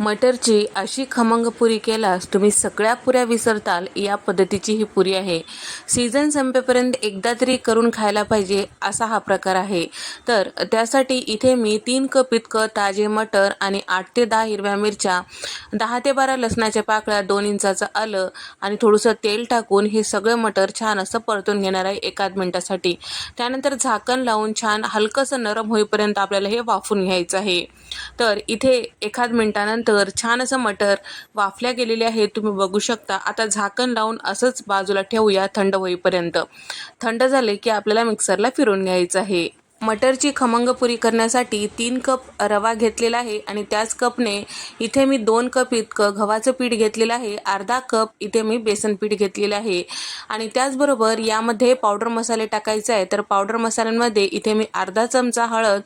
मटरची अशी खमंग पुरी केल्यास तुम्ही सगळ्या पुऱ्या विसरताल या पद्धतीची ही पुरी आहे. सीझन संपेपर्यंत एकदा तरी करून खायला पाहिजे असा हा प्रकार आहे. तर त्यासाठी इथे मी तीन कप इतकं ताजे मटर आणि आठ ते दहा हिरव्या मिरच्या दहा ते बारा लसणाच्या पाकळ्या दोन इंचाचं आलं आणि थोडंसं तेल टाकून हे सगळं मटर छान असं परतून घेणार आहे एकाच मिनटासाठी. त्यानंतर झाकण लावून छान हलकंसं नरम होईपर्यंत आपल्याला हे वाफून घ्यायचं आहे. तर इथे एखाद मिनिटानंतर छान असं मटर वाफल्या गेलेले आहे तुम्ही बघू शकता. आता झाकण लावून असंच बाजूला ठेवूया थंड होईपर्यंत. थंड झाले की आपल्याला मिक्सरला फिरून घ्यायचं आहे. मटरची खमंग पुरी करण्यासाठी तीन कप रवा घेतलेला आहे आणि त्याच कपने इथे मी दोन कप इतकं गव्हाचं पीठ घेतलेलं आहे. अर्धा कप इथे मी बेसन पीठ घेतलेलं आहे. आणि त्याचबरोबर यामध्ये पावडर मसाले टाकायचे आहे. तर पावडर मसाल्यांमध्ये इथे मी अर्धा चमचा हळद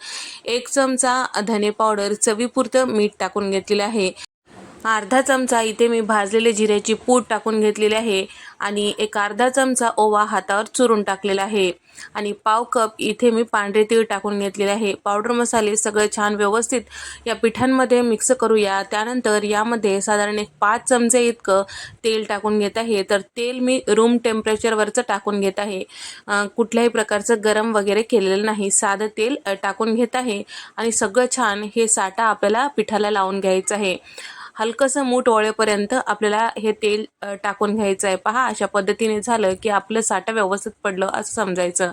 एक चमचा धने पावडर चवीपुरतं मीठ टाकून घेतलेलं आहे. अर्धा चमचा इथे मी भाजलेले जिऱ्याची पूड टाकून घेतलेली आहे आणि एक अर्धा चमचा ओवा हातावर चुरून टाकलेला आहे. आणि पाव कप इथे मी पांढरे तीळ टाकून घेतलेले आहे. पावडर मसाले सगळे छान व्यवस्थित या पिठांमध्ये मिक्स करूया. त्यानंतर यामध्ये साधारण एक पाच चमचे इतकं तेल टाकून घेत आहे. तर तेल मी रूम टेम्परेचरवरचं टाकून घेत आहे. कुठल्याही प्रकारचं गरम वगैरे केलेलं नाही. साधं तेल टाकून घेत आहे. आणि सगळं छान हे साठा आपल्याला पिठाला लावून घ्यायचं आहे. हलकंसं मूठ ओळेपर्यंत आपल्याला हे तेल टाकून घ्यायचं आहे पहा अशा पद्धतीने झालं की आपलं साठं व्यवस्थित पडलं असं समजायचं.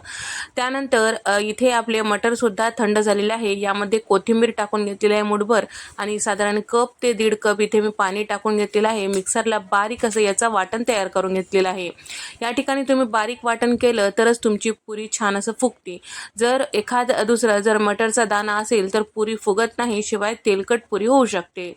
त्यानंतर इथे आपले मटरसुद्धा थंड झालेले आहे. यामध्ये कोथिंबीर टाकून घेतलेली आहे मुठभर आणि साधारण कप ते दीड कप इथे मी पाणी टाकून घेतलेलं आहे. मिक्सरला बारीक असं याचं वाटण तयार करून घेतलेलं आहे. या ठिकाणी तुम्ही बारीक वाटण केलं तरच तुमची पुरी छान असं फुगते. जर एखाद दुसरं जर मटरचा दाना असेल तर पुरी फुगत नाही शिवाय तेलकट पुरी होऊ शकते.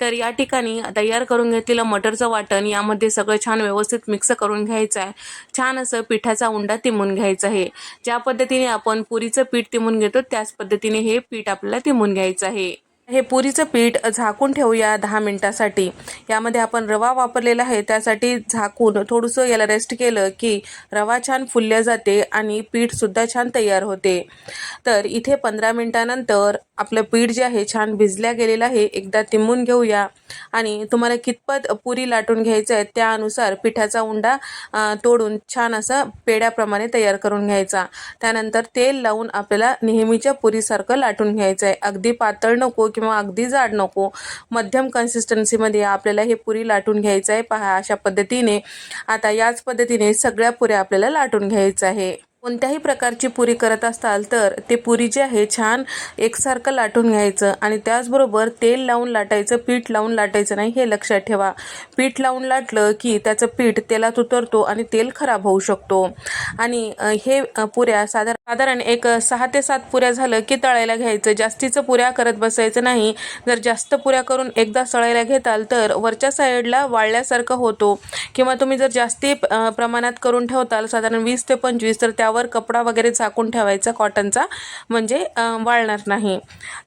तर या ठिकाणी तयार करून घेतलेलं मटरचं वाटण यामध्ये सगळं छान व्यवस्थित मिक्स करून घ्यायचं आहे. छान असं पिठाचा उंडा तिमून घ्यायचा आहे. ज्या पद्धतीने आपण पुरीचं पीठ तिमून घेतो त्याच पद्धतीने हे पीठ आपल्याला तिमून घ्यायचं आहे. हे पुरीचं पीठ झाकून ठेवूया दहा मिनटासाठी. यामध्ये आपण रवा वापरलेला आहे त्यासाठी झाकून थोडंसं याला रेस्ट केलं की रवा छान फुलल्या जाते आणि पीठसुद्धा छान तयार होते. तर इथे पंधरा मिनटानंतर आपलं पीठ जे आहे छान भिजल्या गेलेलं आहे. एकदा तिंबून घेऊया. आणि तुम्हाला कितपत पुरी लाटून घ्यायचं आहे त्यानुसार पिठाचा उंडा तोडून छान असा पेड्याप्रमाणे तयार करून घ्यायचा. त्यानंतर तेल लावून आपल्याला नेहमीच्या पुरीसारखं लाटून घ्यायचं आहे. अगदी पातळ नको किंवा अगदी जाड नको. मध्यम कन्सिस्टन्सीमध्ये आपल्याला हे पुरी लाटून घ्यायचं आहे. पहा अशा पद्धतीने आता याच पद्धतीने सगळ्या पुऱ्या आपल्याला लाटून घ्यायचं आहे. कोणत्याही प्रकारची पुरी करत असाल तर ते पुरी जे आहे छान एकसारखं लाटून घ्यायचं आणि त्याचबरोबर तेल लावून लाटायचं पीठ लावून लाटायचं नाही हे लक्षात ठेवा. पीठ लावून लाटलं की त्याचं पीठ तेलात उतरतो आणि तेल खराब होऊ शकतो. आणि हे पुऱ्या साधारण साधारण एक सहा ते सात पुऱ्या झालं की तळायला घ्यायचं. जास्तीचं पुऱ्या करत बसायचं नाही. जर जास्त पुऱ्या करून एकदा सळायला घेताल तर वरच्या साईडला वाळल्यासारखं होतो. किंवा तुम्ही जर जास्ती प्रमाणात करून ठेवताल साधारण वीस ते पंचवीस तर त्या त्यावर कपडा वगैरे झाकून ठेवायचा कॉटनचा म्हणजे वाळणार नाही.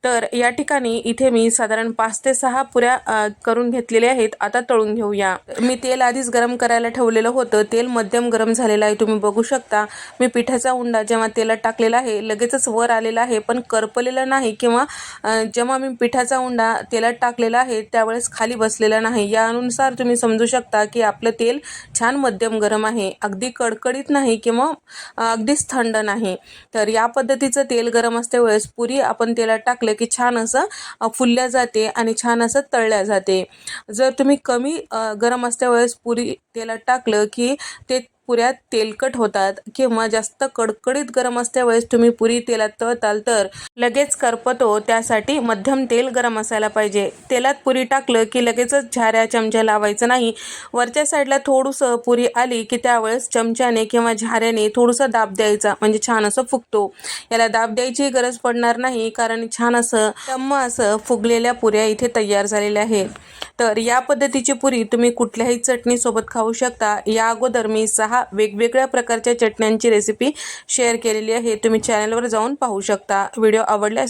तर या ठिकाणी इथे मी साधारण पाच ते सहा पुऱ्या करून घेतलेल्या आहेत. आता तळून घेऊया. मी तेल आधीच गरम करायला ठेवलेलं होतं. तेल मध्यम गरम झालेलं आहे. तुम्ही बघू शकता. मी पिठाचा उंडा जेव्हा तेलात टाकलेला आहे लगेचच वर आलेला आहे पण करपलेला नाही किंवा जेव्हा मी पिठाचा उंडा तेलात टाकलेला आहे त्यावेळेस खाली बसलेला नाही. यानुसार तुम्ही समजू शकता की आपलं तेल छान मध्यम गरम आहे. अगदी कडकडीत नाही किंवा अगदीच थंड नाही. तर या पद्धतीचं तेल गरम असते वेळेस पुरी आपण तेलात टाकलं की छान असं फुलल्या जाते आणि छान असं तळल्या जाते. जर तुम्ही कमी गरम असत्या वेळेस पुरी तेलात टाकलं की ते पुऱ्या तेलकट होतात किंवा जास्त कडकडीत गरम असल्यावेळेस तुम्ही पुरी तेलात तळताल तर लगेच करपतो. त्यासाठी मध्यम तेल गरम असायला पाहिजे. तेलात पुरी टाकलं की लगेचच झाऱ्या चमच्या लावायचं नाही. वरच्या साईडला थोडंसं पुरी आली की त्यावेळेस चमच्याने किंवा झाऱ्याने थोडंसं दाब द्यायचा. म्हणजे छान असं फुगतो. याला दाब द्यायची गरज पडणार नाही कारण छान असं टम्म असं फुगलेल्या पुऱ्या इथे तयार झालेल्या आहेत. तर या पद्धतीची पुरी तुम्ही कुठल्याही चटणीसोबत खाऊ शकता. या अगोदर मी सहा वेगवेगळ्या प्रकारच्या चटण्यांची रेसिपी शेअर केलेली आहे. तुम्ही चॅनलवर जाऊन पाहू शकता. व्हिडिओ आवडल्यास